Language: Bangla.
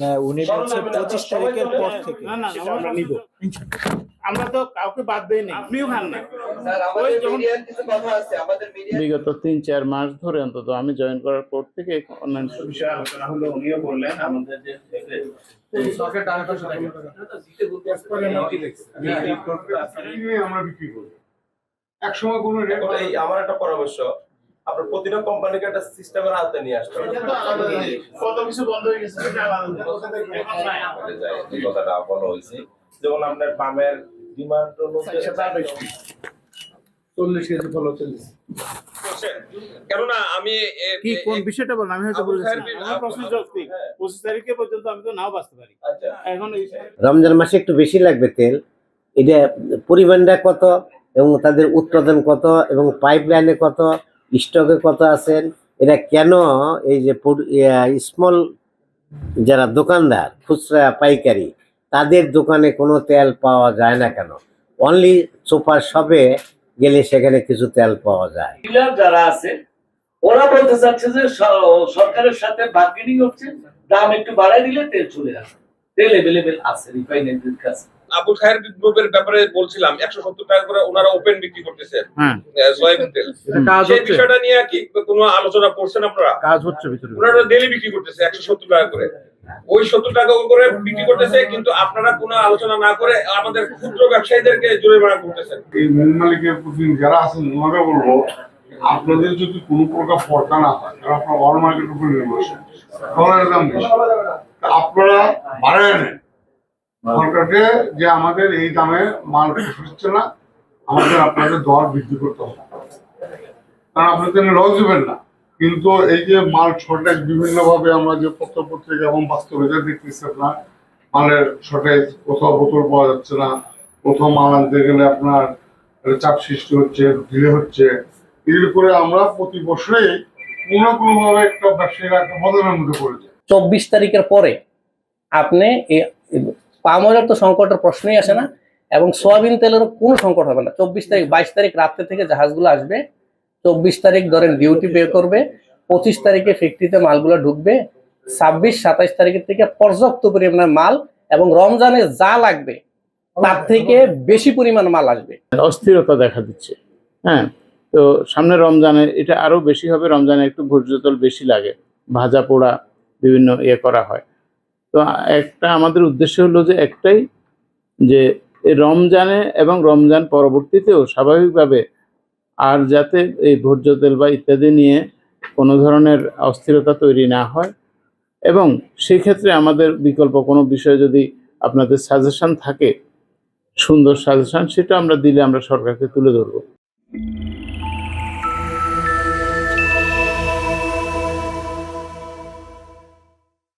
না। উনি বলছে পঁচিশ তারিখের পর থেকে। না না সেটা আমরা আমরা নিব। আমরা তো কাউকে বাদ দেই আপনিও খান না স্যার আমাদের মিডিয়ার কিছু কথা আছে আমাদের মিডিয়া বিগত তিন চার মাস ধরে অন্তত আমি জয়েন করার পর থেকে অনলাইন বিষয়ে আলোচনা হলো উনিও বললেন আমাদের যে আমরা বিক্রি করি এক সময় কোনো আমার একটা পরামর্শ। আপনার প্রতিটা কোম্পানিকে একটা সিস্টেমের আওতায় নিয়ে আসতে হবে। কত কিছু বন্ধ হয়ে গেছে এই কথাটা বলা হয়েছে। যেমন আপনার পামের ডিমান্ড অনুযায়ী চল্লিশ কেজি ফলো চল্লিশ কেননা আমি কি কোন বিষয়টা আমি হয়তো বলেছি আমার প্রশ্ন যৌক্তিক পঁচিশ তারিখে পর্যন্ত আমি তো নাও বাঁচতে পারি। আচ্ছা। এখন রমজান মাসে একটু বেশি লাগবে তেল। এটা পরিমাণটা কত এবং তাদের উৎপাদন কত এবং পাইপ লাইনে কত? স্টকে কত আছেন? এরা কেন এই যে স্মল যারা দোকানদার, খুচরা পাইকারি, তাদের দোকানে কোনো তেল পাওয়া যায় না কেন? অনলি সুপার শপে গেলে সেখানে কিছু তেল পাওয়া যায়। যারা আছে ওরা বলতে চাচ্ছে যে সরকারের সাথে বার্গেনিং হচ্ছে। দাম একটু বাড়াই দিলে তেল চলে আসে। তেল এভেলেবেল আছে রিফাইনারির কাছে। আবুল খায়ের গ্রুপের ব্যাপারে বলছিলাম একশো সত্তর টাকা করে ওনারা ওপেন বিক্রি করতেছে। হ্যাঁ। কাজ সেই বিষয়টা নিয়ে কি কোনো আলোচনা করছেন আপনারা? কাজ হচ্ছে ভিতরে। ওনারা ডেলি বিক্রি করতেছে একশো সত্তর টাকা করে। ওই সত্তর টাকা করে বিক্রি করতেছে কিন্তু আপনারা কোনো আলোচনা না করে আমাদের ক্ষুদ্র ব্যবসায়ীদেরকে জরিমানা করতেছেন। এই মিল মালিকের প্রতি যারা আছেন ওনাকে বলব আপনাদের যদি কোনো প্রকার পর্দা না হয় কারণ আপনার ওয়ার মার্কেটের উপর নির্ভরশীল। দাম বেশি। আপনারা বাড়ায় নেন সরকারকে যে আমাদের এই দামে মাল হচ্ছে না আমাদের আপনাদের দর বৃদ্ধি করতে হবে। কারণ আপনাদের লস দিবেন না। কিন্তু এই যে মাল শর্টেজ বিভিন্ন ভাবে আমরা যে পত্র পত্রিকা এবং বাস্তবিকতা দেখতেছি আপনার মালের শর্টেজ কোথাও বোতল পাওয়া যাচ্ছে না কোথাও মাল আনতে গেলে আপনার চাপ সৃষ্টি হচ্ছে ডিলে হচ্ছে। এর করে আমরা প্রতি বছরেই কোনো কোনো ভাবে একটা ব্যবসায়ীরা একটা বদলের মধ্যে পড়ে যায়। চব্বিশ তারিখের পরে আপনি পাম অয়েলের তো সংকটের প্রশ্নই আসে না এবং সোয়াবিন তেলেরও কোনো সংকট হবে না। চব্বিশ তারিখ, বাইশ তারিখ রাত্রে থেকে জাহাজগুলো আসবে, চব্বিশ তারিখ ধরেন ডিউটি পে করবে, পঁচিশ তারিখে ফ্যাক্টরিতে মালগুলো ঢুকবে, ছাব্বিশ, সাতাইশ তারিখের থেকে পর্যাপ্ত পরিমাণে মাল এবং রমজানে যা লাগবে তার থেকে বেশি পরিমাণ মাল আসবে। অস্থিরতা দেখা দিচ্ছে। হ্যাঁ তো সামনে রমজানে এটা আরও বেশি হবে, রমজানে একটু ভোজ্যতল বেশি লাগে, ভাজা পোড়া বিভিন্ন ইয়ে করা হয়। তো একটা আমাদের উদ্দেশ্য হলো যে একটাই যে রমজানে এবং রমজান পরবর্তীতেও স্বাভাবিকভাবে আর যাতে এই ভোজ্য তেল বা ইত্যাদি নিয়ে কোনো ধরনের অস্থিরতা তৈরি না হয় এবং সেই ক্ষেত্রে আমাদের বিকল্প কোনো বিষয়ে যদি আপনাদের সাজেশন থাকে, সুন্দর সাজেশন সেটা আমরা দিলে আমরা সরকারকে তুলে ধরবো।